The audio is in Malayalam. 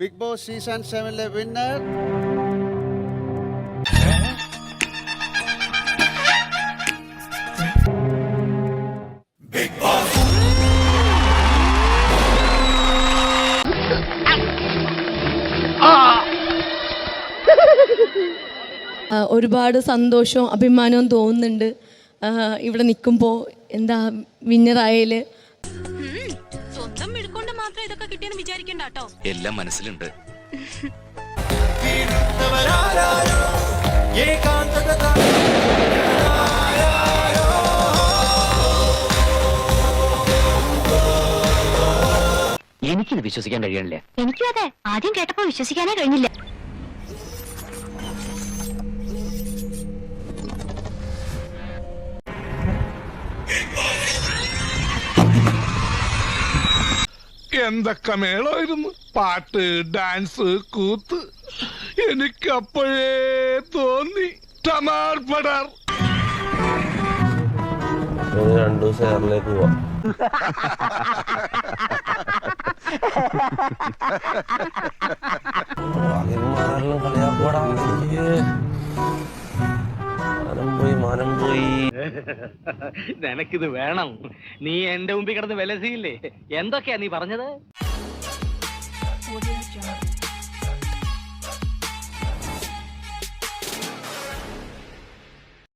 ബിഗ് ബോസ് സീസൺ സെവനിലെ വിന്നർ ഒരുപാട് സന്തോഷവും അഭിമാനവും തോന്നുന്നുണ്ട്. ഇവിടെ നിൽക്കുമ്പോൾ എന്താ വിന്നറായാൽ മാത്രം ഇതൊക്കെ കിട്ടിയെന്ന് വിചാരിക്കണ്ട കേട്ടോ. എല്ലാം മനസ്സിലുണ്ട്. എനിക്കിത് വിശ്വസിക്കാൻ കഴിയണില്ല. എനിക്കും അതെ. ആദ്യം കേട്ടപ്പോ വിശ്വസിക്കാനേ കഴിഞ്ഞില്ല. എന്തൊക്കെ മേളമായിരുന്നു? പാട്ട് ഡാൻസ് കൂത്ത്. എനിക്കപ്പോഴേ തോന്നി ടമാർ പടാർ. രണ്ടു ദിവസം എയറിലേക്ക് പോവാം. വാങ്ങന്മാരെല്ലാം മാനം പോയി. നിനക്കിത് വേണം. നീ എന്റെ മുമ്പിൽ കിടന്ന് വിലസിയില്ലേ? എന്തൊക്കെയാ നീ പറഞ്ഞത്?